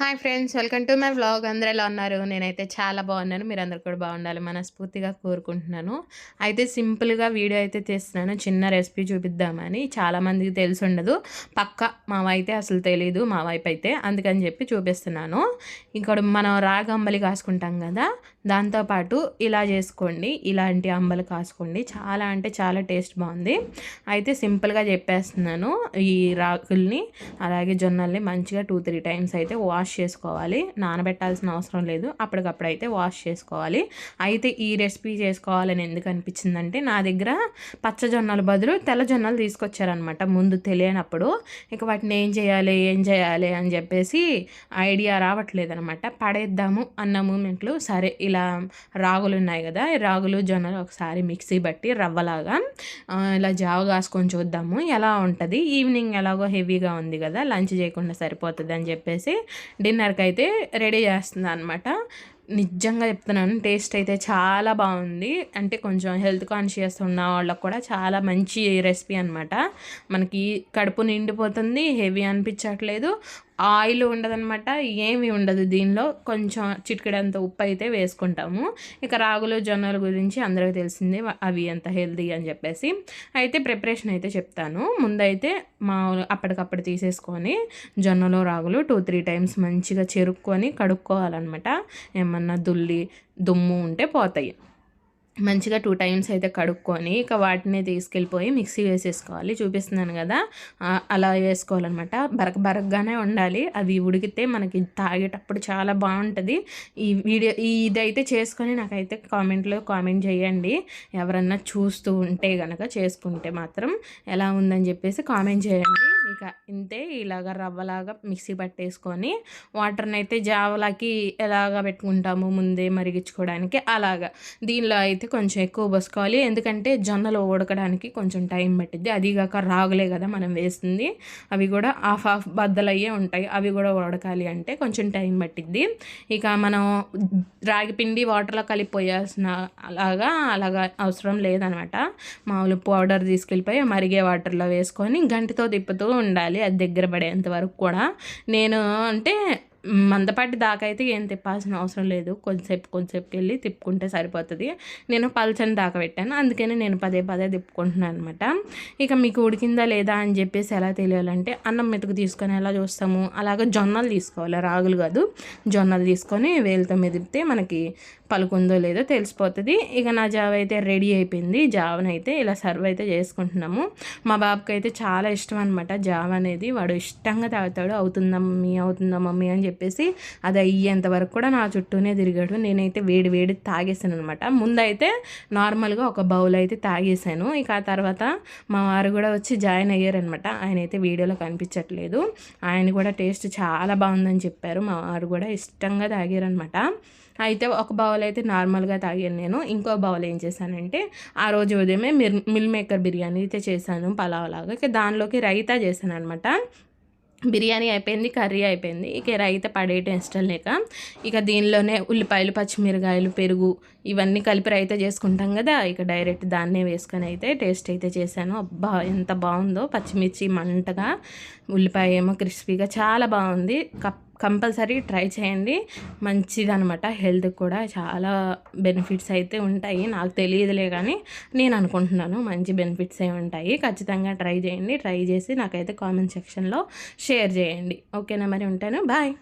Hi friends welcome to my vlog. అందరూ ఎలా ఉన్నారు? నేనైతే చాలా బాగున్నాను. మీరు అందరు కూడా బాగుండాలి మనస్ఫూర్తిగా కోరుకుంటున్నాను. అయితే సింపుల్గా వీడియో అయితే తీస్తున్నాను. చిన్న రెసిపీ చూపిద్దామని. చాలామందికి తెలిసి ఉండదు. పక్క మా అసలు తెలియదు మా వైపు అయితే. అందుకని చెప్పి చూపిస్తున్నాను. ఇక్కడ మనం రాగ అంబలి కాసుకుంటాం కదా దాంతోపాటు ఇలా చేసుకోండి ఇలాంటి అంబలి కాసుకోండి. చాలా అంటే చాలా టేస్ట్ బాగుంది. అయితే సింపుల్గా చెప్పేస్తున్నాను. ఈ రాగుల్ని అలాగే జొన్నల్ని మంచిగా టూ త్రీ టైమ్స్ అయితే వాష్ వాష్ చేసుకోవాలి. నానబెట్టాల్సిన అవసరం లేదు. అప్పటికప్పుడు అయితే వాష్ చేసుకోవాలి. అయితే ఈ రెసిపీ చేసుకోవాలని ఎందుకు అనిపించిందంటే నా దగ్గర పచ్చజొన్నల బదులు తెల్ల జొన్నలు తీసుకొచ్చారనమాట ముందు తెలియనప్పుడు ఇక వాటిని ఏం చేయాలి ఏం చేయాలి అని చెప్పేసి ఐడియా రావట్లేదు అనమాట పడేద్దాము అన్న మూమెంట్లు సరే ఇలా రాగులు ఉన్నాయి కదా రాగులు జొన్నలు ఒకసారి మిక్సీ బట్టి రవ్వలాగా ఇలా జావ కాసుకొని చూద్దాము. ఎలా ఉంటుంది? ఈవినింగ్ ఎలాగో హెవీగా ఉంది కదా లంచ్ చేయకుండా సరిపోతుంది అని చెప్పేసి డిన్నర్కి అయితే రెడీ చేస్తుంది అనమాట నిజంగా చెప్తున్నాను టేస్ట్ అయితే చాలా బాగుంది. అంటే కొంచెం హెల్త్ కాన్షియస్ ఉన్న వాళ్ళకు కూడా చాలా మంచి రెసిపీ అనమాట మనకి కడుపు నిండిపోతుంది హెవీ అనిపించట్లేదు. ఆయిల్ ఉండదనమాట ఏమి ఉండదు దీనిలో. కొంచెం చిటికెడంత ఉప్పు అయితే వేసుకుంటాము. ఇక రాగులు జొన్నల గురించి అందరికీ తెలిసిందే అవి ఎంత హెల్తీ అని చెప్పేసి. అయితే ప్రిపరేషన్ అయితే చెప్తాను. ముందైతే మా అప్పటికప్పుడు తీసేసుకొని జొన్నలు రాగులు టూ త్రీ టైమ్స్ మంచిగా చెరుక్కొని కడుక్కోవాలన్నమాట. ఏమన్నా దుల్లి దుమ్ము ఉంటే పోతాయి. మంచిగా టూ టైమ్స్ అయితే కడుక్కొని ఇక వాటిని తీసుకెళ్ళిపోయి మిక్సీ వేసేసుకోవాలి. చూపిస్తున్నాను కదా. అలా వేసుకోవాలన్నమాట. బరక బరకగానే ఉండాలి. అవి ఉడికితే మనకి తాగేటప్పుడు చాలా బాగుంటుంది. ఈ వీడియో ఇదైతే చేసుకొని నాకైతే కామెంట్లో కామెంట్ చేయండి. ఎవరన్నా చూస్తూ ఉంటే కనుక చేసుకుంటే మాత్రం ఎలా ఉందని చెప్పేసి కామెంట్ చేయండి. ఇక ఇంతే ఇలాగ రవ్వలాగా మిక్సీ పట్టేసుకొని వాటర్ని అయితే జావలాకి ఎలాగ పెట్టుకుంటాము ముందే మరిగించుకోవడానికి అలాగా. దీనిలో అయితే కొంచెం ఎక్కువ పోసుకోవాలి ఎందుకంటే జొన్నలు ఉడకడానికి కొంచెం టైం పట్టిద్ది. అదిగాక రాగులే కదా మనం వేస్తుంది అవి కూడా హాఫ్ హాఫ్ బద్దలయ్యే ఉంటాయి. అవి కూడా ఉడకాలి అంటే కొంచెం టైం పట్టిద్ది. ఇక మనం రాగి పిండి వాటర్లో కలిపిపోయాల్సిన అలాగా అలాగా అవసరం లేదనమాట. మామూలు పౌడర్ తీసుకెళ్ళిపోయి మరిగే వాటర్లో వేసుకొని గంటితో తిప్పుతూ ఉండాలి. అది దగ్గర పడేంత వరకు కూడా. నేను అంటే మందపాటి దాకా అయితే ఏం తిప్పాల్సిన అవసరం లేదు. కొంచెంసేపు కొంచెంసేపుకి వెళ్ళి తిప్పుకుంటే సరిపోతుంది. నేను పల్చని దాకా పెట్టాను. అందుకని నేను పదే పదే తిప్పుకుంటున్నాను అనమాట ఇక మీకు ఉడికిందా లేదా అని చెప్పేసి ఎలా తెలియాలంటే అన్నం మెతుకు తీసుకొని ఎలా చూస్తాము? అలాగే జొన్నలు తీసుకోవాలి. రాగులు కాదు. జొన్నలు తీసుకొని వేలితో మెదిపితే మనకి పలుకుందో లేదో తెలిసిపోతుంది. ఇక నా జావ అయితే రెడీ అయిపోయింది. జావనైతే ఇలా సర్వ్ అయితే చేసుకుంటున్నాము. మా బాబుకి అయితే చాలా ఇష్టం అనమాట జావ అనేది. వాడు ఇష్టంగా తాగుతాడు. అవుతుందా మమ్మీ? అవుతుందా మమ్మీ? అని చెప్పేసి అది అయ్యేంత వరకు కూడా నా చుట్టూనే తిరిగాడు. నేనైతే వేడి వేడి తాగేసాను అనమాట ముందైతే నార్మల్గా ఒక బౌల్ అయితే తాగేసాను ఇక ఆ తర్వాత మా వారు కూడా వచ్చి జాయిన్ అయ్యారనమాట ఆయన అయితే వీడియోలో కనిపించట్లేదు. ఆయన కూడా టేస్ట్ చాలా బాగుందని చెప్పారు. మా వారు కూడా ఇష్టంగా తాగారనమాట అయితే ఒక బౌల్ అయితే నార్మల్గా తాగాను నేను. ఇంకో బౌల్ ఏం చేశానంటే ఆ రోజు ఉదయమే మిల్ మిల్ మేకర్ బిర్యానీ అయితే చేశాను పలావ్ లాగా దానిలోకి రైతా చేశాను అనమాట బిర్యానీ అయిపోయింది కర్రీ అయిపోయింది. ఇక రైత పడేయటం ఇష్టం లేక ఇక దీనిలోనే ఉల్లిపాయలు పచ్చిమిరకాయలు పెరుగు ఇవన్నీ కలిపి రైత చేసుకుంటాం కదా ఇక డైరెక్ట్ దాన్నే వేసుకొని అయితే టేస్ట్ అయితే చేశాను. అబ్బా ఎంత బాగుందో. పచ్చిమిర్చి మంటగా ఉల్లిపాయ ఏమో క్రిస్పీగా చాలా బాగుంది. కప్ కంపల్సరీ ట్రై చేయండి. మంచిది అనమాట హెల్త్ కూడా చాలా బెనిఫిట్స్ అయితే ఉంటాయి. నాకు తెలియదులే కానీ నేను అనుకుంటున్నాను మంచి బెనిఫిట్స్ ఏ ఉంటాయి. ఖచ్చితంగా ట్రై చేయండి. ట్రై చేసి నాకైతే కామెంట్ సెక్షన్లో షేర్ చేయండి. ఓకేనా మరి ఉంటాను. బాయ్.